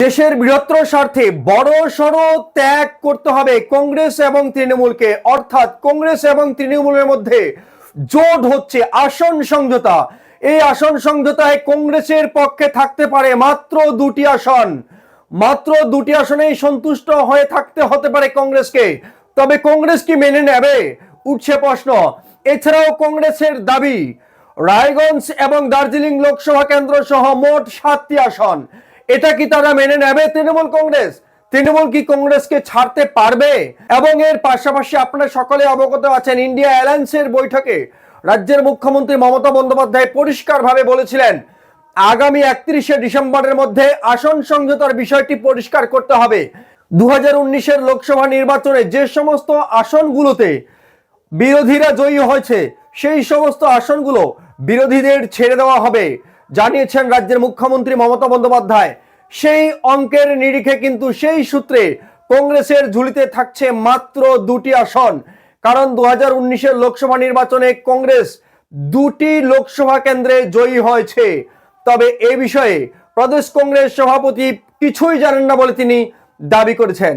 দেশের বৃহত্তর স্বার্থে বড় সড় ত্যাগ করতে হবে কংগ্রেস এবং তৃণমূলকে। অর্থাৎ কংগ্রেস এবং তৃণমূলের মধ্যে জোট হচ্ছে আসন সমঝোতা এই আসন সমঝোতায় কংগ্রেসের পক্ষে থাকতে পারে মাত্র দুটি আসন। মাত্র দুটি আসনেই সন্তুষ্ট হয়ে থাকতে হতে পারে কংগ্রেসকে। তবে কংগ্রেস কি মেনে নেবে? উঠছে প্রশ্ন। এছাড়াও কংগ্রেসের দাবি, রায়গঞ্জ এবং দার্জিলিং লোকসভা কেন্দ্র সহ মোট সাতটি আসন। এটা কি তারা মেনে নেবে তৃণমূল কংগ্রেস? তৃণমূল কি কংগ্রেসকে ছাড়তে পারবে? এবং এর পাশাপাশি আপনারা সকলে অবগত আছেন, ইন্ডিয়া অ্যালায়েন্সের বৈঠকে রাজ্যের মুখ্যমন্ত্রী মমতা বন্দ্যোপাধ্যায় পরিষ্কারভাবে বলেছিলেন, আগামী একত্রিশে ডিসেম্বরের মধ্যে আসন সমঝোতার বিষয়টি পরিষ্কার করতে হবে। দু হাজার লোকসভা নির্বাচনে যে সমস্ত আসনগুলোতে বিরোধীরা জয়ী হয়েছে, সেই সমস্ত আসনগুলো বিরোধীদের ছেড়ে দেওয়া হবে। জানিয়েছেন রাজ্যের মুখ্যমন্ত্রী মমতা বন্দ্যোপাধ্যায়। সেই অঙ্কের নিরিখে কিন্তু সেই সূত্রে কংগ্রেসের ঝুলিতে থাকছে মাত্র দুটি আসন। কারণ দু হাজার লোকসভা নির্বাচনে কংগ্রেস দুটি লোকসভা কেন্দ্রে জয়ী হয়েছে। তবে এ বিষয়ে প্রদেশ কংগ্রেস সভাপতি কিছুই জানেন না বলে তিনি দাবি করেছেন।